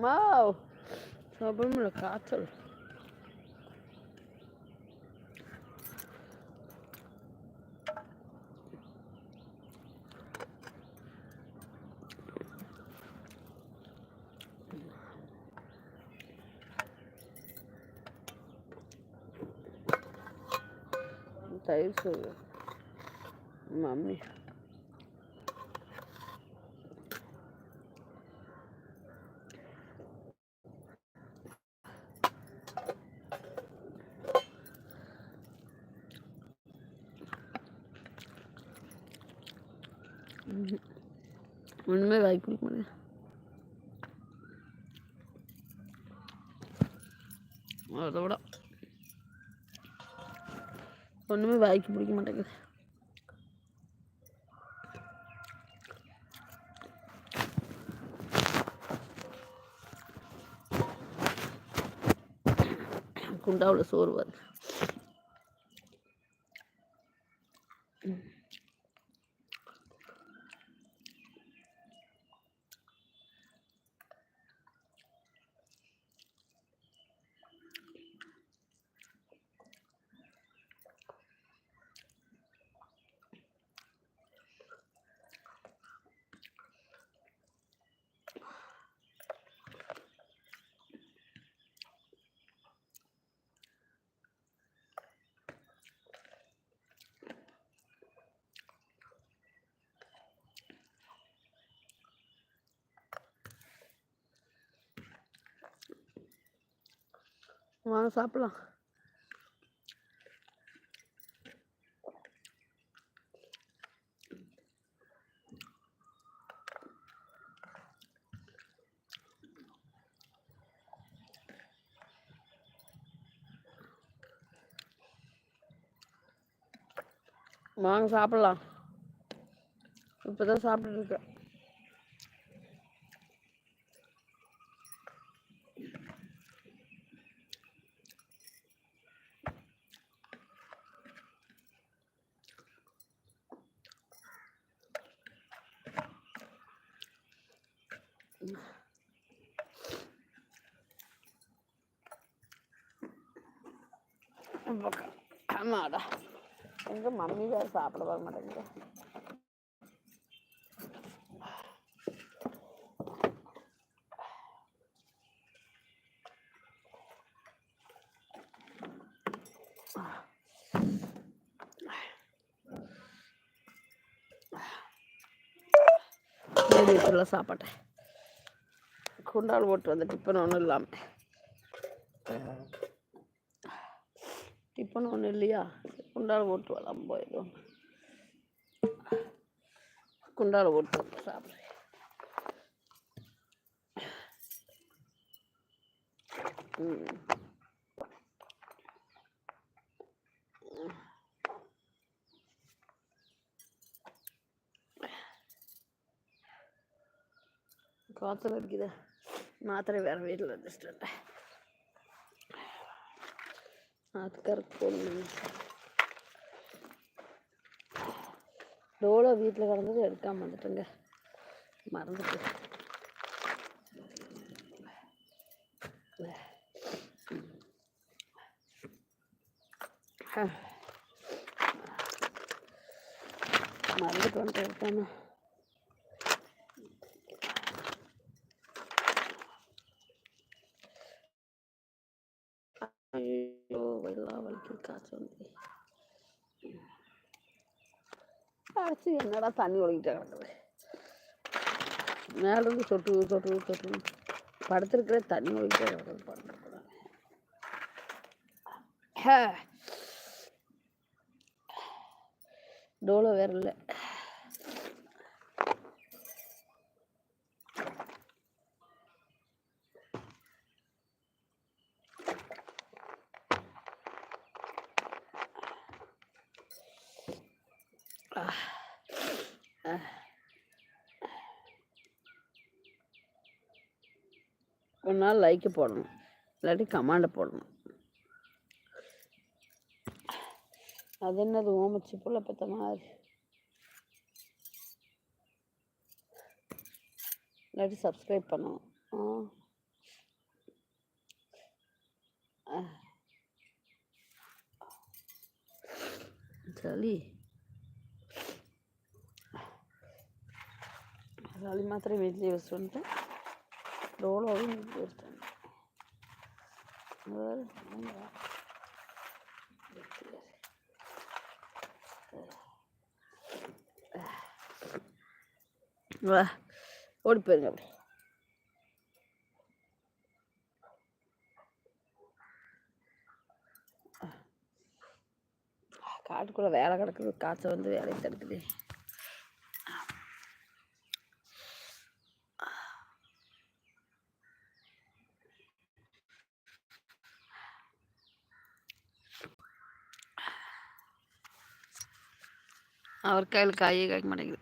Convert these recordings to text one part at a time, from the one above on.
மாவ் சாப்பிட காய்ச்சல் தயிர் சோறு மம்மி ஒன்றுமே வாய்ப்பு கொடுக்க முடியாது அதை விட. ஒன்றுமே வாய்க்கு பிடிக்க மாட்டேங்குது. குண்டாவில் சோறு வருது. வாங்க சாப்பிடலாம். வாங்க சாப்பிடலாம். இப்போதான் சாப்பிட்டுட்டு இருக்கேன் பக்கம் ஆமாடா எங்கள் மம்மி வேறு சாப்பிட வர மாட்டேங்குது. வீட்டுல சாப்பாட்டேன். குண்டால் போட்டு வந்து டிஃபன் ஒன்றும் இல்லாமல் டிஃபன் இல்லையா? குண்டால் போட்டு வரலாம் போயிடும். குண்டால் போட்டு சாப்பிட்றேன் ம் காய்ச்சல் அடிக்குது. மாத்திரை வேறு வீட்டில் வச்சுட்டேன் அதுக்கறக்கு போடணும். டோலோ வீட்டில் கிடந்தது எடுக்காம வந்துட்டுங்க. மறந்துட்டு மறந்துட்டு வந்துட்டு எடுத்தானே ஐயோ வெள்ளா வலிக்கு காய்ச்சல் வந்து வச்சு என்னடா தண்ணி ஒழுகிட்டே கிடக்குது? மேலேருந்து சொட்டு சொட்டு சொட்டு படுத்துருக்கிற தண்ணி ஒழுங்கிட்டே கிடக்குது படுத்துருக்குறேன் டோலோ வேற இல்லை. ஒரு நாள் லைக்கு போடணும். இல்லாட்டி கமாண்டை போடணும். அது என்னது ஓமச்சு புள்ள பத்த மாதிரி. இல்லாட்டி சப்ஸ்கிரைப் பண்ணணும். சரி சளி. சளி மாத்திரை வீட்லேயே வச்சுட்டு வந்துட்டேன் டோலோவும் வீட்லேயே வச்சுட்டு வந்துட்டேன் வா ஓடி போயிருங்க அப்படி காட்டுக்குள்ளே வேலை கிடக்குது காற்று வந்து வேலையை தடுக்குது அவர் கையில் காயே காய்க்க மாட்டேங்குது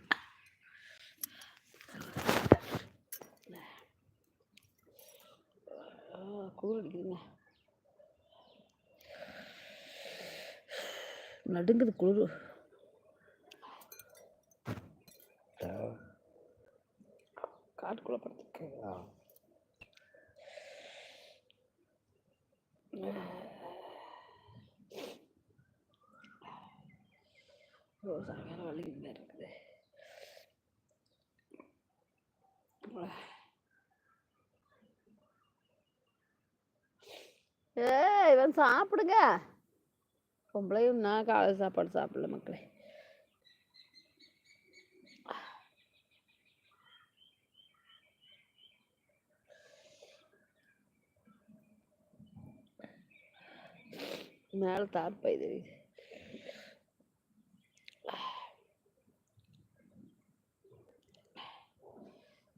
குளிர் அடிக்குதுங்க. நடுங்குது குளிர். காட்டுக்குள்ளே படுத்துருக்கு சாயங்காலம் வலிக்குது இருக்குது எல்லாம் சாப்பிடுங்க. பொம்பளையும் நான் காலை சாப்பாடு சாப்பிடல மக்களே. மேலே தார்ப்பை தெரியுது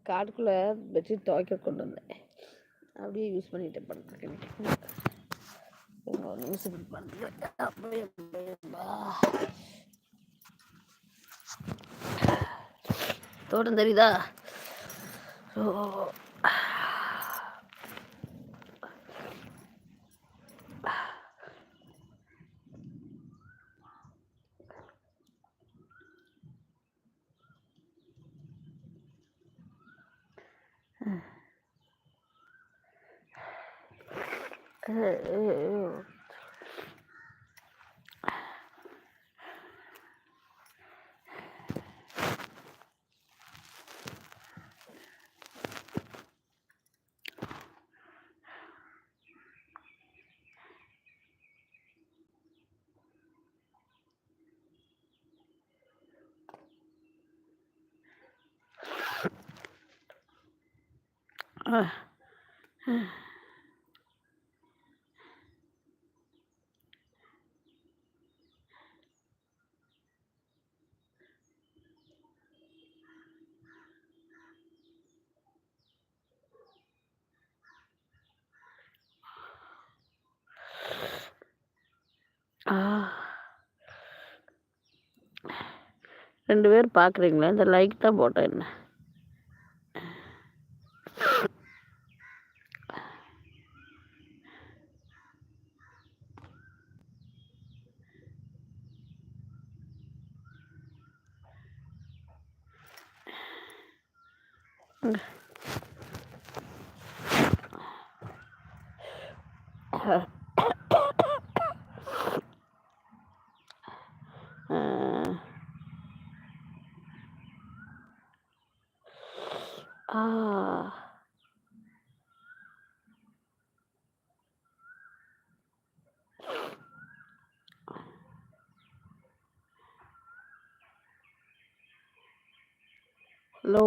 காட்டுக்குள்ளே பெட்ஷீட் துவைக்க கொண்டு வந்தேன். அப்படியே யூஸ் பண்ணிட்டு படுத்துருக்கேன். ஒரு நிமிஷம் தோட்டம் தெரியுதா ஓ ரெண்டு பேர் பார்க்குறீங்களா இந்த லைக் தான் போட்டேன் என்ன Ah. ஹலோ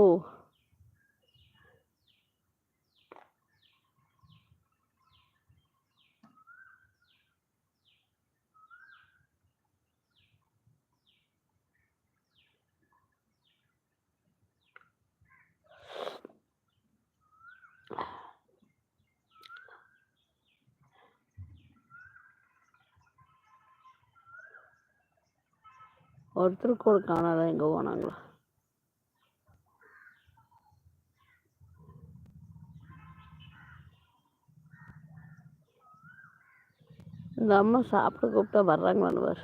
ஒருத்தருக்கு ஒரு காணாதான் எங்கே போனாங்களா? இந்த அம்மா சாப்பிட கூப்பிட்டா வர்றாங்களான்னு பாரு.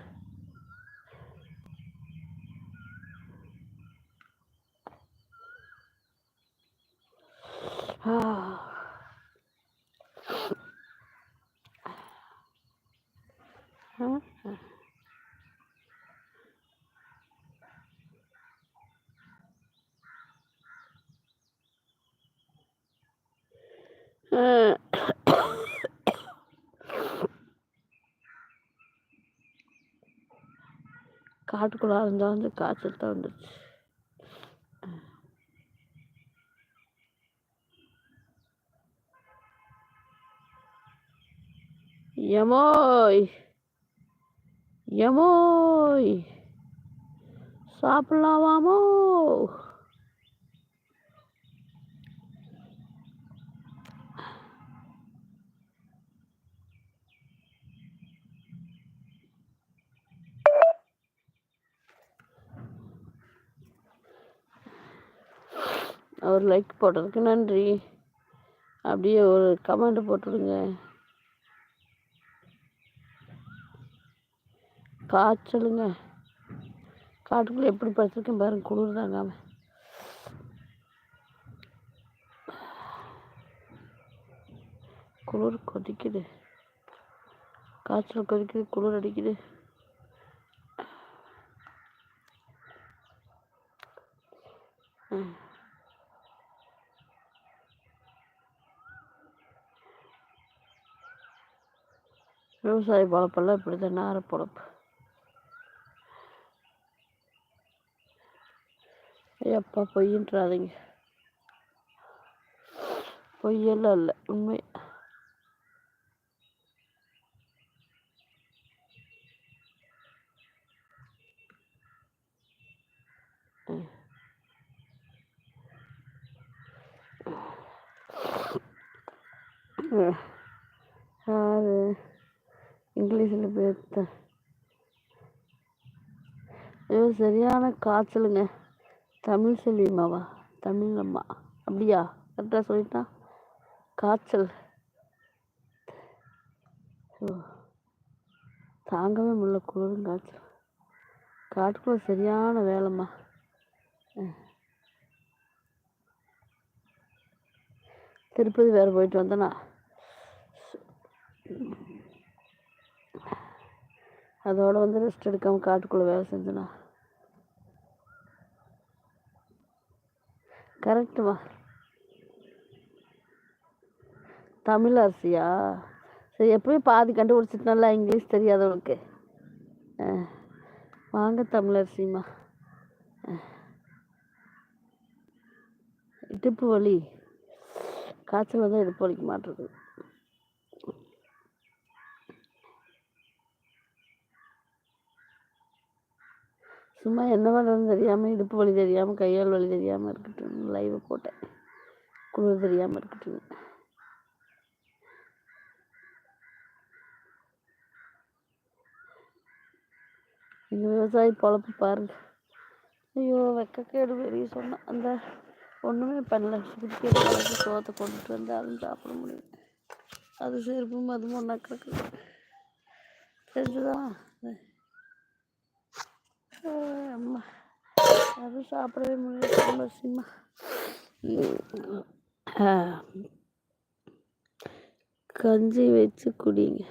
காட்டுக்குள்ளே இருந்தால் வந்து காய்ச்சல் தான் வந்துடுச்சு எமோய் எமோய் சாப்பிடலாமாமோ? ஒரு லைக் போட்டதுக்கு நன்றி. அப்படியே ஒரு கமெண்ட் போட்டுடுங்க. காய்ச்சலுங்க காட்டுக்குள்ளே எப்படி படுத்திருக்கேன் பாருங்க குளிர் தாங்காம குளிர் கொதிக்குது. காய்ச்சல் கொதிக்குது குளிர் அடிக்குது. விவசாய பொழப்பெல்லாம் இப்படி தான் நேர பொழப்பு. எப்பா பொய்யின்றாதீங்க. பொய்யெல்லாம் இல்லை உண்மை. ஆறு இங்கிலீஷில் பேர்த்த ஐயோ சரியான காய்ச்சலுங்க. தமிழ் செல்விமாவா? தமிழ் அம்மா அப்படியா? கரெக்டாக சொல்லிட்டா? காய்ச்சல். தாங்கவே முடியல குளிரும் காய்ச்சல். காட்டுக்குள்ள சரியான வேலைம்மா. திருப்பதி வேறு போயிட்டு வந்தேனா? அதோட வந்து ரெஸ்ட் எடுக்காமல் காட்டுக்குள்ளே வேலை செஞ்சனா. கரெக்டுமா தமிழ் அரிசியா சரி எப்படியும் பாதி கண்டுபிடிச்சிட்டு நல்லா இங்கிலீஷ் தெரியாதவனுக்கு வாங்க தமிழ் அரிசிம்மா இடுப்பு வலி. காய்ச்சல் வந்தால் இடுப்பு வலிக்க மாட்டிருக்குது சும்மா என்ன பண்ணுறதுன்னு தெரியாமல் இடுப்பு வலி தெரியாமல் கையால் வலி தெரியாமல் இருக்கட்டும் லைவ் போட்டேன். குளிர் தெரியாமல் இருக்கட்டும் எங்கள் விவசாயி பொழப்பு பாருங்க. ஐயோ வெக்கக்கேடு பெரிய சொன்னேன் அந்த ஒன்றுமே பண்ணல. சுருக்கி சோத்தை கொண்டுட்டு வந்து அதுவும் சாப்பிட முடியும் அது செருப்பும் அதுவும் ஒன்றா கிடக்குது. தெரிஞ்சுதான் அம்மா அது சாப்பிடவே முடியல ரொம்ப சிம்மா கஞ்சி வச்சு குடிங்க.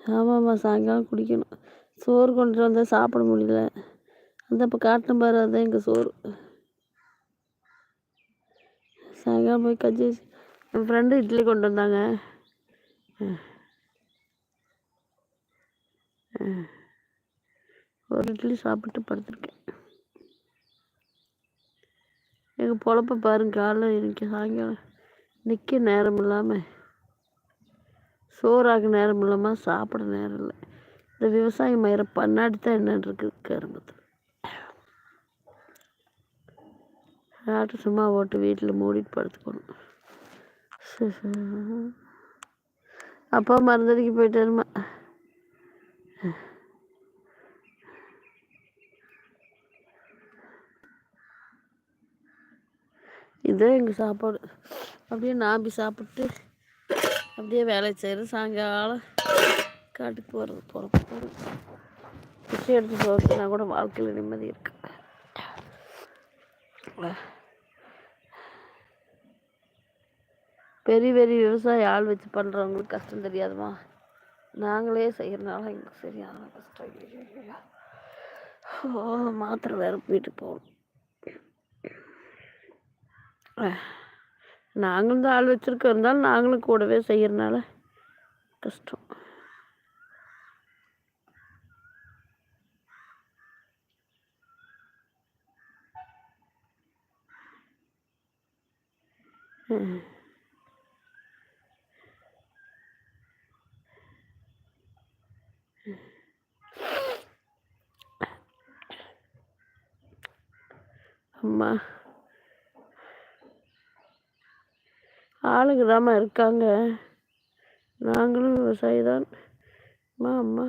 ஆமாம்மா சாயங்காலம் குடிக்கணும். சோறு கொண்டுட்டு வந்தால் சாப்பிட முடியல. அந்த இப்போ காட்டின பாரு அதுதான் எங்கள் சோறு. சாயங்காலம் போய் கஞ்சி வச்சு என் ஃப்ரெண்டு இட்லி கொண்டு வந்தாங்க. ஆ. ஒரு இட்லி சாப்பிட்டு படுத்திருக்கேன். எங்கள் பொழப்ப பாருங்க காலைல இன்னைக்கு சாயங்காலம் நிற்க நேரம் இல்லாமல் சோறாக நேரம் இல்லாமல் சாப்பிட நேரம் இல்லை. இந்த விவசாயம் மயிற பண்ணாடி தான் என்னன்னு இருக்குது கரும்பத்தில் ஆட்டு சும்மா ஓட்டு வீட்டில் மூடிட்டு படுத்துக்கணும். சரி, அப்பா மருந்தடிக்கு போயிட்டாருமா? இதுதான் எங்கள் சாப்பாடு. அப்படியே நாம்பி சாப்பிட்டு அப்படியே வேலை செய்கிறது சாயங்காலம் காட்டுக்கு போகிறது போகிறது போகிறது பிச்சை எடுத்து போகிறதுனா கூட வாழ்க்கையில் நிம்மதி இருக்கு. பெரிய பெரிய விவசாயி ஆள் வச்சு பண்ணுறவங்களுக்கு கஷ்டம் தெரியாதுமா. நாங்களே செய்கிறனால எங்களுக்கு சரியான கஷ்டம். ஓ மாத்திரை வேறு வீட்டுக்கு போகணும். நாங்களும் தான் ஆள் வச்சுருக்க இருந்தாலும் நாங்களும் கூடவே செய்கிறனால கஷ்டம். அம்மா. ஆளுங்க தாம்மா இருக்காங்க. நாங்களும் விவசாயி தான் அம்மா அம்மா.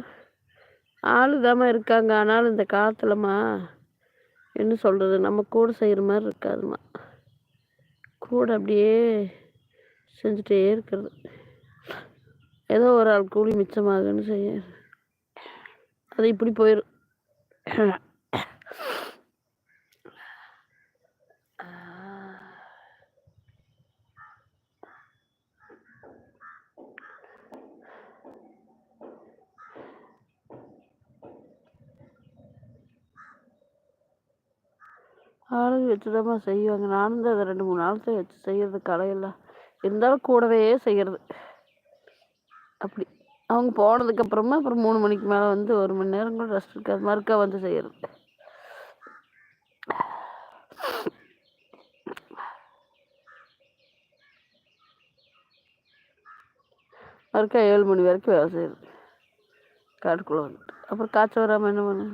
ஆளு தாம்மா இருக்காங்க. ஆனாலும் இந்த காலத்துலம்மா என்ன சொல்கிறது நம்ம கூட செய்கிற மாதிரி இருக்காதும்மா. கூட அப்படியே செஞ்சுட்டே இருக்கிறது. ஏதோ ஒரு ஆள் கூலி மிச்சமாகுன்னு செய்ய. அது இப்படி போயிடும் ஆளுங்க வச்சு தான்மா செய்வாங்க. நானும் தான் அதை ரெண்டு மூணு நாள் வச்சு செய்கிறது கலையெல்லாம் இருந்தாலும் கூடவே செய்கிறது அப்படி. அவங்க போனதுக்கப்புறமா அப்புறம் மூணு மணிக்கு மேலே வந்து ஒரு மணி நேரம் கூட ரெஸ்ட் இருக்காது. மறுக்கா வந்து செய்கிறது மறுக்கா ஏழு மணி வரைக்கும் வேலை செய்கிறது காட்டுக்குள்ளே வந்துட்டு. அப்புறம் காய்ச்சல் வராமல் என்ன பண்ணு?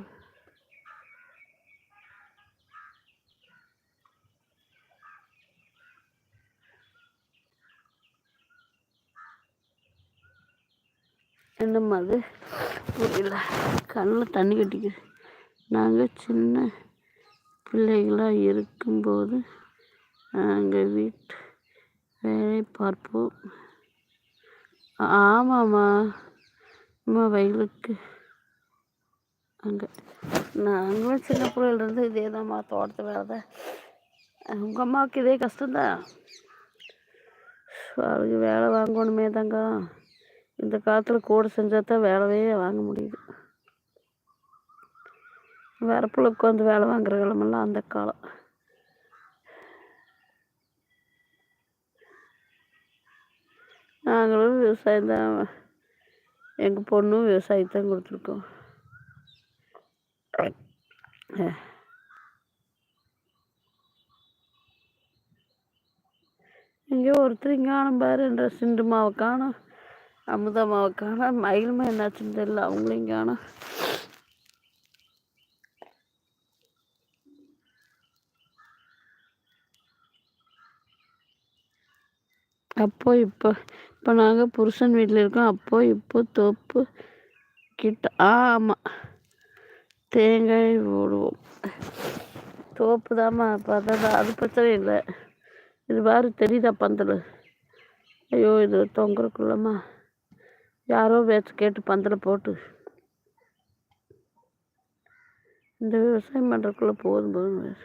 என்னம்மா அது? புரியல. கண்ணில் தண்ணி கட்டிக்குது. நாங்கள் சின்ன பிள்ளைகளாக இருக்கும்போது நாங்கள் வீட்டு வேலை பார்ப்போம். ஆமாம்மா. அம்மா வயலுக்கு. அங்கே. நாங்களும் சின்ன பிள்ளையிலேருந்து இதே தான்மா தோட்டத்து வேலை தான் உங்கள் அம்மாவுக்கு இதே கஷ்டம்தான். அவளுக்கு வேலை வாங்கணுமே தாங்க இந்த காலத்தில் கூட செஞ்சால் தான் வேலையே வாங்க முடியுது. வரப்பில் உட்காந்து வேலை வாங்குற காலமெல்லாம் அந்த காலம். நாங்களும் விவசாயம் தான் எங்கள் பொண்ணும் விவசாயத்தான் கொடுத்துருக்கோம். எங்கேயோ ஒருத்தர் இங்கே காணும் பாருன்ற சிண்டு மாவை காணும். அமுதா மாவை காணும் என்னாச்சுன்னு தெரியல. அவங்களையும் காணும் அப்போ இப்போ இப்போ நாங்கள் புருஷன் வீட்டில் இருக்கோம். அப்போ இப்போ தோப்பு கிட்ட ஆமாம் தேங்காய் போடுவோம். தோப்பு தாம்மா பார்த்தா அது பிரச்சனை இல்லை. இது பாரு தெரியுதா பந்தல்? ஐயோ இது தொங்குறக்குள்ளம்மா யாரோ பேச்சு கேட்டு பந்தலை போட்டு. இந்த விவசாயம் பண்ணுறக்குள்ளே போதும் போதும்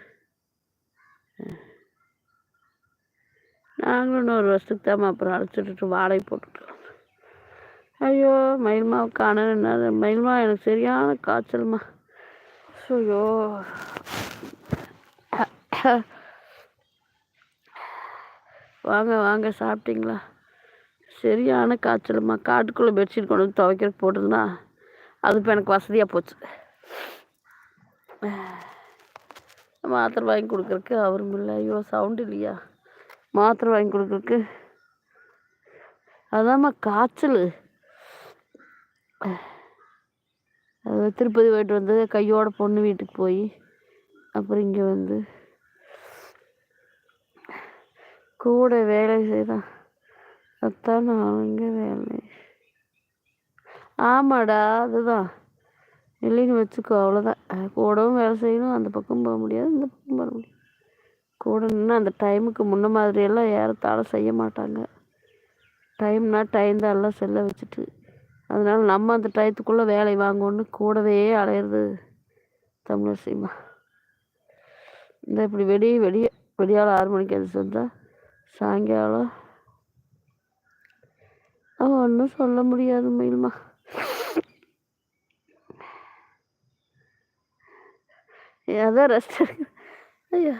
நாங்களும் இன்னொரு வருஷத்துக்கு தான் அப்புறம் அழைச்சிட்டு வாடகை போட்டுக்கலாம் ஐயோ மயில்மாவை காண மயில்மா எனக்கு சரியான காய்ச்சல்மா. ஐயோ. வாங்க வாங்க சாப்பிட்டீங்களா? சரியான காய்ச்சலுமா. காட்டுக்குள்ளே பெட்ஷீட் கொண்டு வந்து துவைக்கிறதுக்கு போட்டிருந்தா அது இப்போ எனக்கு வசதியாக போச்சு. மாத்திரை வாங்கி கொடுக்குறக்கு அவரும் இல்லை. ஐயோ சவுண்டு இல்லையா? மாத்திரை வாங்கி கொடுக்குறக்கு அதாம்மா காய்ச்சல். அது திருப்பதி போயிட்டு வந்து கையோட பொண்ணு வீட்டுக்கு போய் அப்புறம் இங்கே வந்து கூட வேலை செய்தான். அதான் நான் இங்கே வேலை. ஆமாடா அதுதான். இல்லைன்னு வச்சுக்கோ அவ்வளோதான் கூடவும் வேலை செய்யணும் அந்த பக்கம் போக முடியாது இந்த பக்கம் போக முடியாது. கூட நின்று அந்த டைமுக்கு முன்ன மாதிரியெல்லாம் ஏறத்தாழ செய்ய மாட்டாங்க. டைம்னா டைம் தான் எல்லாம் செல்ல வச்சுட்டு. அதனால் நம்ம அந்த டயத்துக்குள்ளே வேலை வாங்கணுன்னு கூடவே அலையிறது தமிழரசிம்மா இந்த இப்படி வெடி வெடிய வெடியால் ஆறு மணிக்கு அது வந்தால் சாயங்காலம் ஒன்றும் சொல்ல முடியாது மயில்மா. அதான் ரெஸ்ட் ஐயோ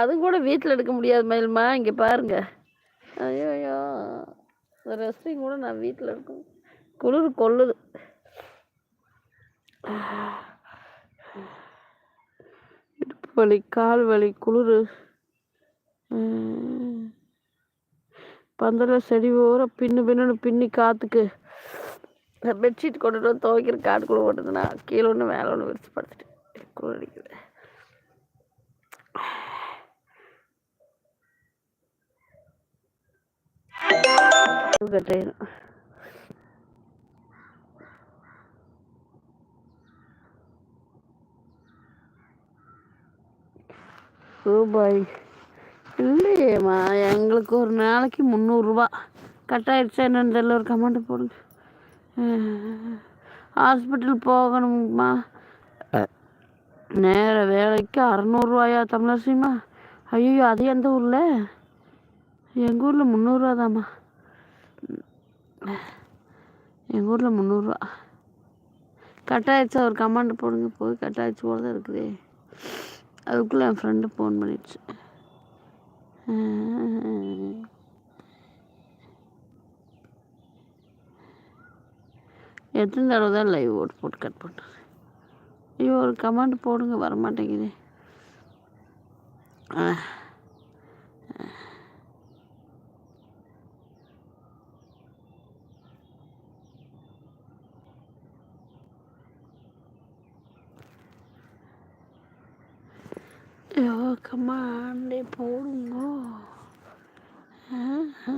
அது கூட வீட்டில் எடுக்க முடியாது மயில்மா. இங்கே பாருங்க. ஐயோ ஐயோ ரெஸ்டிங் கூட நான் வீட்டில் எடுக்கணும் குளிர் கொள்ளுது. இடுப்பு வலி கால் வலி குளிர். பந்தல செடி ஓர பின்னு பின்னு பின்னி காத்துக்கு. பெட்ஷீட் கொண்டுட்டு வந்து துவைக்கிற காட்டுக்குள்ளே போட்டதுன்னா கீழே ஒன்று மேலே ஒன்று விரிச்சு படுத்துட்டு குளிர் அடிக்குது கட்டாயிரும் ரூபாய் இல்லையேம்மா எங்களுக்கு ஒரு நாளைக்கு முந்நூறுரூவா கட் ஆயிடுச்சா என்னன்னு தெரியல ஒரு கமெண்ட் போடுங்க. ஹாஸ்பிட்டல் போகணுங்கம்மா நேர வேலைக்கு அறநூறுவாயா தமிழரசிம்மா? ஐயோ அது எந்த ஊரில்? எங்கள் ஊரில் முந்நூறுரூவா தாம்மா. எங்கள் ஊரில் முந்நூறுரூவா கட் ஆயிடுச்சா ஒரு கமெண்ட் போடுங்க. போய் கட் ஆயிடுச்சு போல தான் இருக்குது. அதுக்குள்ளே என் ஃப்ரெண்டு ஃபோன் பண்ணிடுச்சு. எத்தனை தடவை தான் லைவ் ஓட்டு போட்டு கட் பண்ணுறது? ஐயோ ஒரு கமெண்ட் போடுங்க 哟，干嘛？你抱弄我？啊？